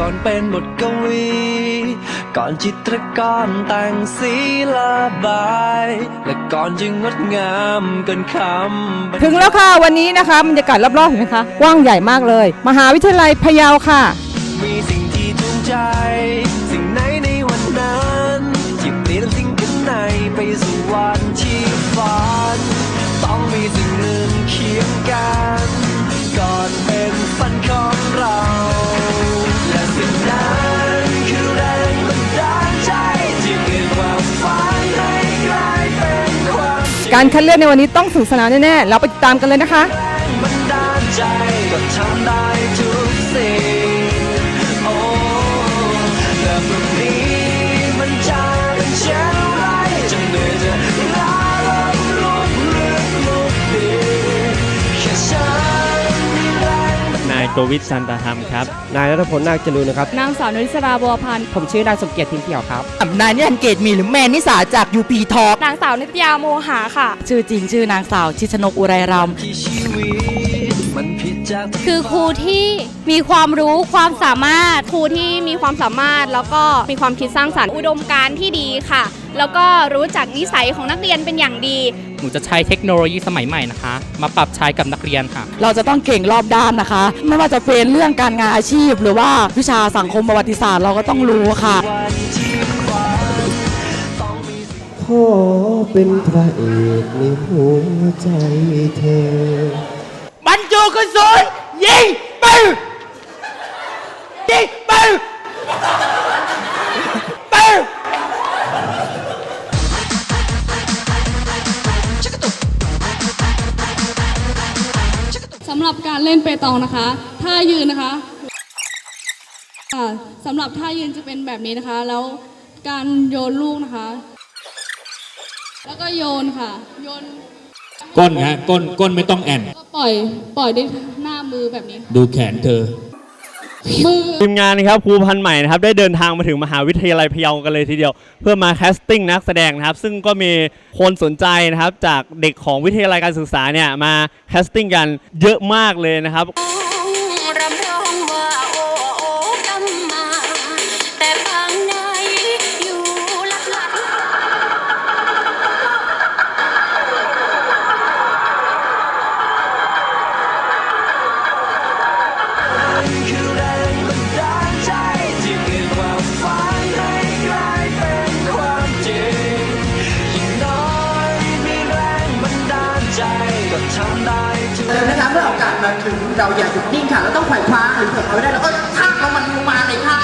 ก่อนเป็นบทกวี ก่อนจิตรกรแต่งสีระบาย และก่อนจึงงดงามเกินคำถึงแล้วค่ะวันนี้นะคะบรรยากาศรอบๆเห็นไหมคะ กว้างใหญ่มากเลย มหาวิทยาลัยพะเยาค่ะ มีสิ่งที่จูงใจ การคัดเลือกในวันนี้ต้องสนุกสนานแน่ๆ เราไปติดตามกันเลยนะคะ บันนายโกวิทชันตธรรมครับ นายรัฐพลนาคจรูนนะครับ นางสาวนริศราบัวพันธ์ผมชื่อนายสมเกียรติทิมเขียวครับนายนิรันดร์เกตมีหรือแมนนิสาจากยูพีทอนางสาวนิตยาโมหาค่ะ ชื่อจริงชื่อนางสาวชิชนกอุไรรำ ที่ชีวิตมันผิดจากคือครูที่มีความรู้ความสามารถ ครูที่มีความสามารถแล้วก็มีความคิดสร้างสรรค์อุดมการณ์ที่ดีค่ะ แล้วก็รู้จักนิสัยของนักเรียนเป็นอย่างดี หนูจะใช้เทคโนโลยีสมัยใหม่นะคะ มาปรับใช้กับนักเรียนค่ะ เราจะต้องเก่งรอบด้านนะคะ ไม่ว่าจะเป็นเรื่องการงานอาชีพ หรือว่าวิชาสังคมประวัติศาสตร์เราก็ต้องรู้ค่ะวันที่ฝันต้องมีขอเป็นพระเอกในหัวใจเธอบรรจุ กระสุนยิงปืนยิงปืนปืนสำหรับการเล่นเปตองนะคะ ท่ายืนนะคะอ่าสำหรับท่ายืนจะเป็นแบบนี้นะคะ แล้วการโยนลูกนะคะ แล้วก็โยนค่ะ โยน ก้นฮะก้นก้นไม่ต้องแอนก็ปล่อยปล่อยด้วยหน้ามือแบบนี้ ดูแขนเธอ มือ ทีมงานนะครับครูพันธุ์ใหม่นะครับได้เดินทางมาถึงมหาวิทยาลัยพะเยากันเลยทีเดียว เพื่อมาแคสติ้งนักแสดงนะครับ ซึ่งก็มีคนสนใจนะครับ จากเด็กของวิทยาลัยการศึกษาเนี่ยมาแคสติ้งกันเยอะมากเลยนะครับ รำร้อง มื่อโอกาสมาถึงเราอย่าหยุดนิ่งค่ะเราต้องไขว่คว้าหรือเผื่อเขาไม่ได้เราก็ท่าเรามันลงมาเลยค่ะ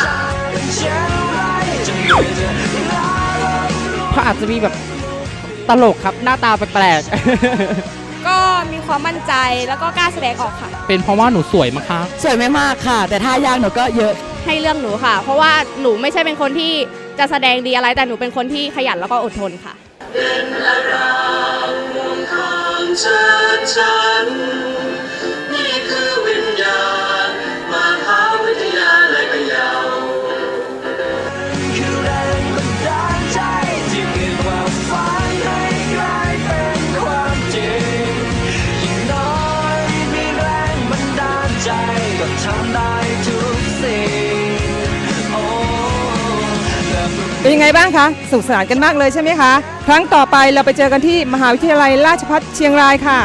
เป็นเช่นไรจะเหนื่อยจะล้าและเขาอาจจะมีแบบตลกครับหน้าตาแปลกก็มีความมั่นใจแล้วก็กล้าแสดงออกค่ะ เป็นเพราะว่าหนูสวยมั้งคะ สวยไม่มากค่ะ แต่ท่ายากหนูก็เยอะให้เรื่องหนูค่ะ เพราะว่าหนูไม่ใช่เป็นคนที่จะแสดงดีอะไรแต่หนูเป็นคนที่ขยันแล้วก็อดทนค่ะนี่ ใจก็ทำได้ทุกสิ่งโอ้เป็นยังไงบ้างคะสุขสนานกันมากเลยใช่ไหมคะ ครั้งต่อไปเราไปเจอกันที่มหาวิทยาลัยราชภัฏเชียงรายค่ะ